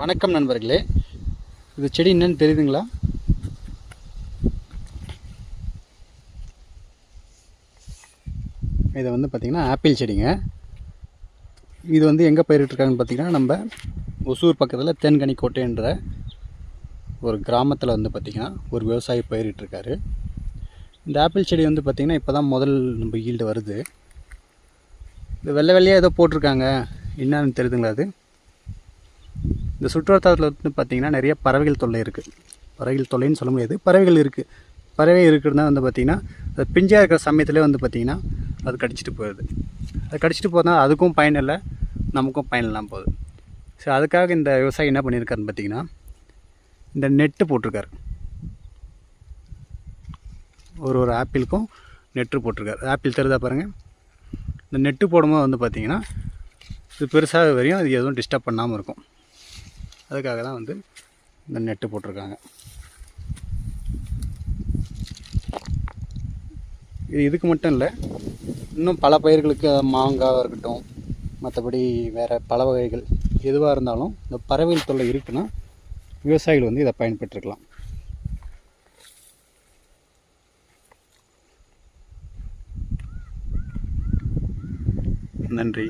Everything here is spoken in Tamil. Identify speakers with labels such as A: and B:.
A: வணக்கம் நண்பர்களே. இது செடி என்னன்னு தெரியுதுங்களா? இது வந்து பார்த்திங்கன்னா ஆப்பிள் செடிங்க. இது வந்து எங்கே பயிரிட்டுருக்காங்கன்னு பார்த்தீங்கன்னா நம்ம ஒசூர் பக்கத்தில் தேன்கனிக்கோட்டைன்ற ஒரு கிராமத்தில் வந்து பார்த்திங்கன்னா ஒரு விவசாயி பயிரிட்டிருக்காரு. இந்த ஆப்பிள் செடி வந்து பார்த்திங்கன்னா இப்போ தான் முதல் நம்ம ஈல்டு வருது. இது வெள்ளை வெள்ளையாக ஏதோ போட்டிருக்காங்க. என்னன்னு தெரியுதுங்களா அது? இந்த சுற்றுவட்டாரத்தில் வந்து பார்த்திங்கன்னா நிறைய பறவைகள் தொல்லை இருக்குது பறவைகள் தொல்லைன்னு சொல்ல முடியாது. பறவைகள் இருக்குது பறவை இருக்கிறதுனா வந்து பார்த்திங்கன்னா அது பிஞ்சாக இருக்கிற சமயத்துலேயே வந்து பார்த்திங்கன்னா அது கடிச்சிட்டு போயிடுது. அது கடிச்சிட்டு போனால் அதுக்கும் பயன் இல்லை நமக்கும் பயன் இல்லாமல் போகுது. ஸோ அதுக்காக இந்த விவசாயி என்ன பண்ணியிருக்காருன்னு பார்த்தீங்கன்னா இந்த நெட்டு போட்டிருக்காரு. ஒரு ஒரு ஆப்பிளுக்கும் நெட்டு போட்டிருக்காரு. ஆப்பிள் தருதா பாருங்கள் இந்த நெட்டு போடும்போது வந்து பார்த்திங்கன்னா இது பெருசாக வரையும் அது எதுவும் டிஸ்டர்ப் பண்ணாமல் இருக்கும். அதுக்காக தான் வந்து இந்த நெட்டு போட்டிருக்காங்க. இது இதுக்கு மட்டும் இல்லை இன்னும் பல பயிர்களுக்கு மாங்காய் இருக்கட்டும் மற்றபடி வேறு பல வகைகள் எதுவாக இருந்தாலும் இந்த பறவைகள் தொல்லை இருக்குன்னா விவசாயிகள் வந்து இதை பயன்பெற்றுக்கலாம் நன்றி.